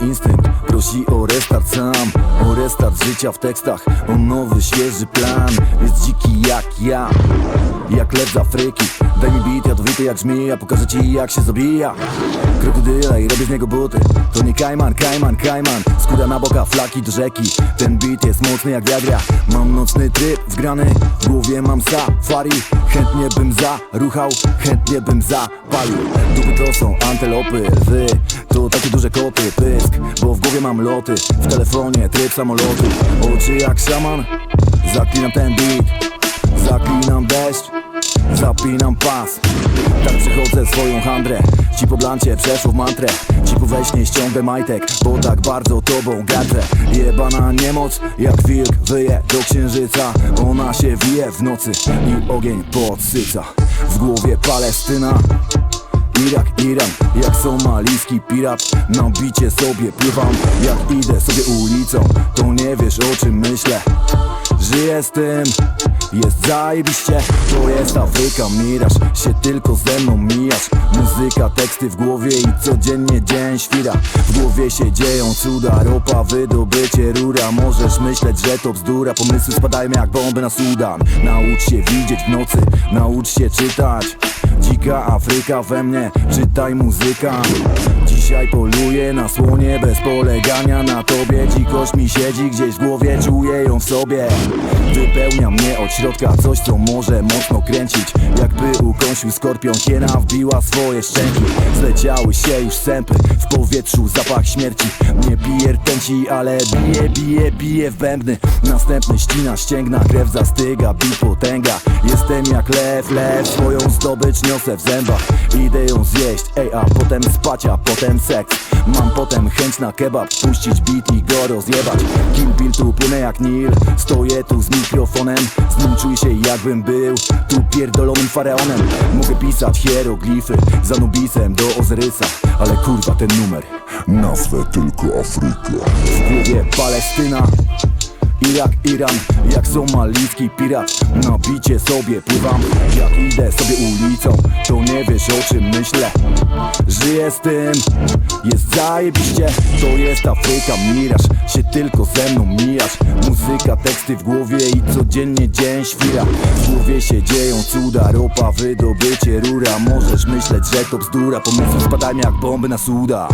instynkt Prosi o restart sam. O restart życia w tekstach O nowy, świeży plan. Jest dziki jak ja Jak lew z Afryki. Daj mi beat, jadowity jak żmija. Pokażę ci jak się zabija. Krokodyla i robię z niego buty. To nie kajman, kajman, kajman. Skóra na boka, flaki do rzeki. Ten beat jest mocny jak wiadra Mam nocny tryb wgrany. W głowie mam safari. Chętnie bym zaruchał Chętnie bym zapalił. Dupy to są antelopy Wy takie duże koty Pysk, bo w głowie mam loty W telefonie tryb samolotu. Oczy jak szaman Zaklinam ten beat Zaklinam deszcz Zapinam pas. Tak przechodzę swoją handrę Ci po blancie przeszło w mantrę Ci po weźnie ściągę majtek Bo tak bardzo tobą gardzę Jebana niemoc jak wilk Wyje do księżyca Ona się wije w nocy I ogień podsyca. W głowie Palestyna Irak, Iran, jak somalijski pirat. Na bicie sobie pływam, jak idę sobie ulicą. To nie wiesz o czym myślę Żyję z tym, jest zajebiście To jest Afryka, miraż. Się tylko ze mną mijasz. Muzyka, teksty w głowie i codziennie dzień świra. W głowie się dzieją cuda, ropa, wydobycie rura. Możesz myśleć, że to bzdura, pomysły spadają jak bomby na Sudan. Naucz się widzieć w nocy, naucz się czytać Dzika Afryka we mnie, czytaj muzyka Dzisiaj poluję na słonie bez polegania na tobie. Dzikość mi siedzi gdzieś w głowie, czuję ją w sobie. Wypełnia mnie od środka coś co może mocno kręcić. Jakby ukąsił skorpion, hiena wbiła swoje szczęki. Zleciały się już sępy, w powietrzu zapach śmierci. Nie bije rtęci, ale bije, bije, bije w bębny. Następny ścina ścięgna, krew zastyga, bit potęga. Jestem jak lew, lew, swoją zdobycz niosę w zębach Idę ją zjeść, ej, a potem spać, a potem seks. Mam potem chęć na kebab, puścić beat i go rozjebać. Kill Bill tu płynę jak Nil, stoję tu z mikrofonem Z nim czuję się jakbym był tu pierdolonym faraonem. Mogę pisać hieroglify, za Nubisem do Ozyrysa Ale kurwa ten numer. Nazwę tylko Afryka. W głowie Palestyna Irak, Iran, jak somalijski pirat. Na bicie sobie pływam, jak idę sobie ulicą. To nie wiesz o czym myślę. Żyję z tym, jest zajebiście. To jest Afryka, miraż się tylko ze mną mijasz. Muzyka, teksty w głowie i codziennie dzień świra. W głowie się dzieją cuda, ropa, wydobycie rura. Możesz myśleć, że to bzdura. Pomysły spadają jak bomby na Sudan